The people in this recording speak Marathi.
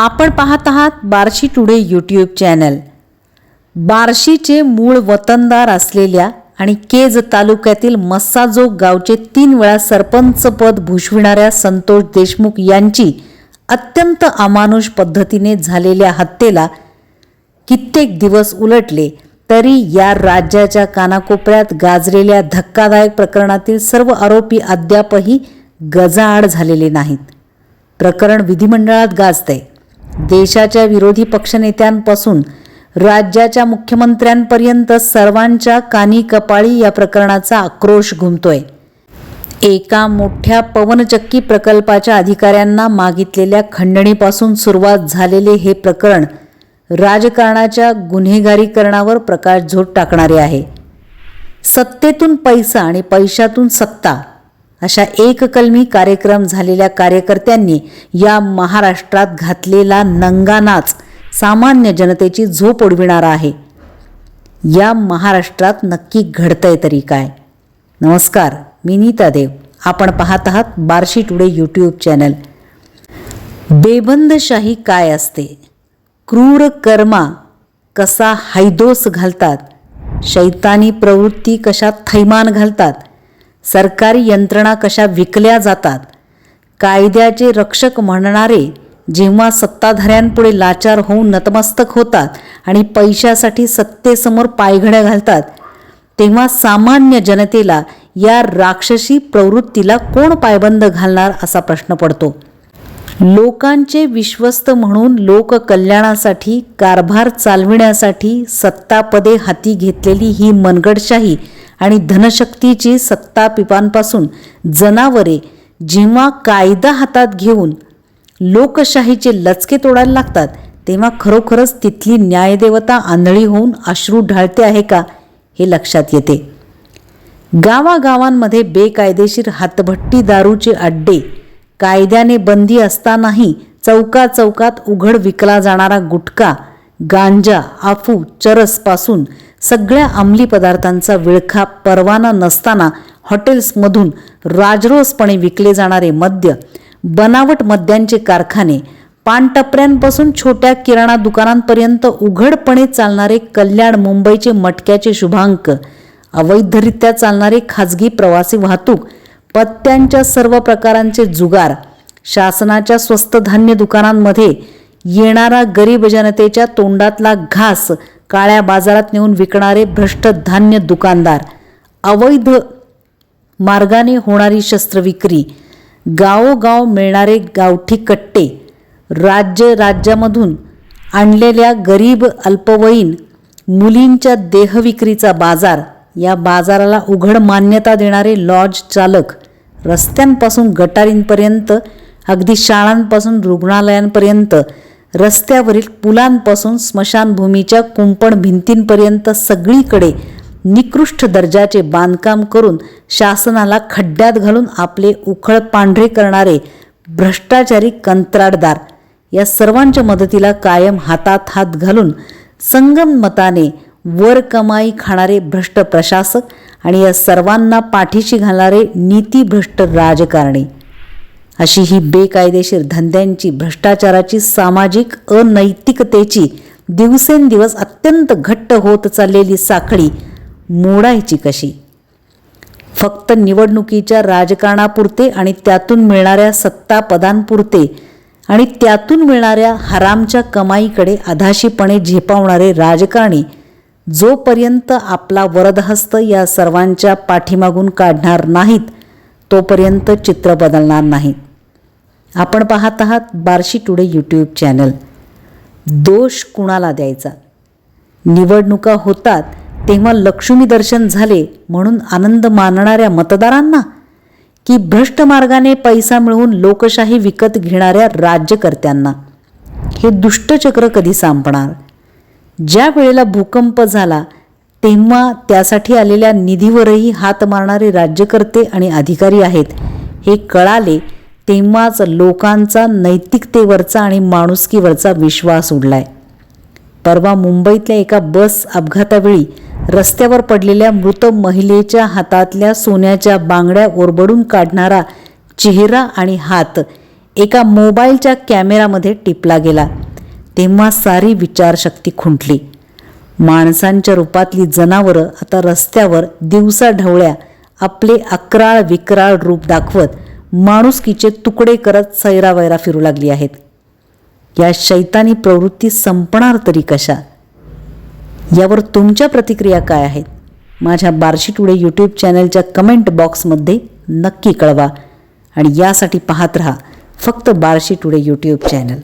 आपण पाहत आहात बार्शी टुडे यूट्यूब चॅनल. बार्शीचे मूळ वतनदार असलेल्या आणि केज तालुक्यातील मस्साजोग गावचे तीन वेळा सरपंच पद भूषविणाऱ्या संतोष देशमुख यांची अत्यंत अमानुष पद्धतीने झालेल्या हत्येला कित्येक दिवस उलटले तरी या राज्याच्या कानाकोपऱ्यात गाजलेल्या धक्कादायक प्रकरणातील सर्व आरोपी अद्यापही गजाआड झालेले नाहीत. प्रकरण विधिमंडळात गाजते देशाच्या विरोधी पक्षनेत्यांपासून राज्याच्या मुख्यमंत्र्यांपर्यंत सर्वांच्या कानी कपाळी या प्रकरणाचा आक्रोश घुमतोय. एका मोठ्या पवनचक्की प्रकल्पाच्या अधिकाऱ्यांना मागितलेल्या खंडणीपासून सुरुवात झालेले हे प्रकरण राजकारणाच्या गुन्हेगारीकरणावर प्रकाशझोत टाकणारे आहे. सत्तेतून पैसा आणि पैशातून सत्ता अशा एककलमी कार्यक्रम झालेल्या कार्यकर्त्यांनी या महाराष्ट्रात घातलेला नंगानाच सामान्य जनतेची झोप उडविणारा आहे. या महाराष्ट्रात नक्की घडतंय तरी काय? नमस्कार मी नीता देव. आपण पाहत आहात बार्शी टुडे यूट्यूब चॅनल. बेबंदशाही काय असते? क्रूर कर्मा कसा हैदोस घालतात? शैतानी प्रवृत्ती कशा थैमान घालतात? सरकारी यंत्रणा कशा विकल्या जातात? कायद्याचे रक्षक म्हणणारे जेव्हा सत्ताधाऱ्यांपुढे लाचार होऊन नतमस्तक होतात आणि पैशासाठी सत्तेसमोर पायघड्या घालतात तेव्हा सामान्य जनतेला या राक्षसी प्रवृत्तीला कोण पायबंद घालणार असा प्रश्न पडतो. लोकांचे विश्वस्त म्हणून लोककल्याणासाठी कारभार चालविण्यासाठी सत्तापदे हाती घेतलेली ही मनगडशाही आणि धनशक्तीची सत्ता पिपांपासून जनावरे जेव्हा कायदा हातात घेऊन लोकशाहीचे लचके तोडायला लागतात तेव्हा खरोखरच तिथली न्यायदेवता आंधळी होऊन अश्रू ढाळते आहे का हे लक्षात येते. गावागावांमध्ये बेकायदेशीर हातभट्टी दारूचे अड्डे कायद्याने बंदी असतानाही चौका चौकात उघड विकला जाणारा गुटखा गांजा आफू चरसपासून सगळ्या अंमली पदार्थांचा विळखा परवाना नसताना हॉटेल्समधून राजरोसपणे विकले जाणारे मद्य बनावट मद्यांचे कारखाने पानटपऱ्यांपासून छोट्या किराणा दुकानांपर्यंत उघडपणे चालणारे कल्याण मुंबईचे मटक्याचे शुभांक अवैधरित्या चालणारे खाजगी प्रवासी वाहतूक पत्त्यांच्या सर्व प्रकारांचे जुगार शासनाच्या स्वस्त धान्य दुकानांमध्ये येणारा गरीब जनतेच्या तोंडातला घास काळ्या बाजारात नेऊन विकणारे भ्रष्ट धान्य दुकानदार अवैध मार्गाने होणारी शस्त्रविक्री गावोगाव मिळणारे गावठी कट्टे राज्य राज्यामधून आणलेल्या गरीब अल्पवयीन मुलींच्या देहविक्रीचा बाजार या बाजाराला उघड मान्यता देणारे लॉज चालक रस्त्यांपासून गटारींपर्यंत अगदी शाळांपासून रुग्णालयांपर्यंत रस्त्यावरील पुलांपासून स्मशानभूमीच्या कुंपण भिंतींपर्यंत सगळीकडे निकृष्ट दर्जाचे बांधकाम करून शासनाला खड्ड्यात घालून आपले उखळ पांढरे करणारे भ्रष्टाचारी कंत्राटदार या सर्वांच्या मदतीला कायम हातात हात घालून संगम मताने वर कमाई खाणारे भ्रष्ट प्रशासक आणि या सर्वांना पाठीशी घालणारे नीतीभ्रष्ट राजकारणी. अशी ही बेकायदेशीर धंद्यांची भ्रष्टाचाराची सामाजिक अनैतिकतेची दिवसेंदिवस अत्यंत घट्ट होत चाललेली साखळी मोडायची कशी? फक्त निवडणुकीच्या राजकारणापुरते आणि त्यातून मिळणाऱ्या सत्तापदांपुरते आणि त्यातून मिळणाऱ्या हरामच्या कमाईकडे अधाशीपणे झेपावणारे राजकारणी जोपर्यंत आपला वरदहस्त या सर्वांच्या पाठीमागून काढणार नाहीत तोपर्यंत चित्र बदलणार नाही आपण पाहत आहात बार्शी टुडे यूट्यूब चॅनल दोष कुणाला द्यायचा? निवडणुका होतात तेव्हा लक्ष्मी दर्शन झाले म्हणून आनंद मानणाऱ्या मतदारांना? की भ्रष्ट मार्गाने पैसा मिळवून लोकशाही विकत घेणाऱ्या राज्यकर्त्यांना? हे दुष्टचक्र कधी संपणार? ज्या वेळेला भूकंप झाला तेव्हा त्यासाठी आलेल्या निधीवरही हात मारणारे राज्यकर्ते आणि अधिकारी आहेत. हे कळाले तेव्हाच लोकांचा नैतिकतेवरचा आणि माणुसकीवरचा विश्वास उडलाय. परवा मुंबईतल्या एका बस अपघातावेळी रस्त्यावर पडलेल्या मृत महिलेच्या हातातल्या सोन्याच्या बांगड्या ओरबडून काढणारा चेहरा आणि हात एका मोबाईलच्या कॅमेरामध्ये टिपला गेला. तेव्हा सारी विचारशक्ती खुंटली. माणसांच्या रूपातली जनावरं आता रस्त्यावर दिवसा ढवळ्या आपले अकराळ विक्राळ रूप दाखवत माणुसकीचे तुकडे करत सैरावैरा फिरू लागली आहेत. या शैतानी प्रवृत्ती संपणार तरी कशा? यावर तुमच्या प्रतिक्रिया काय आहेत? माझ्या बार्शी टुडे यूट्यूब चॅनलच्या कमेंट बॉक्समध्ये नक्की कळवा आणि यासाठी पाहत रहा फक्त बार्शी टुडे यूट्यूब चॅनल.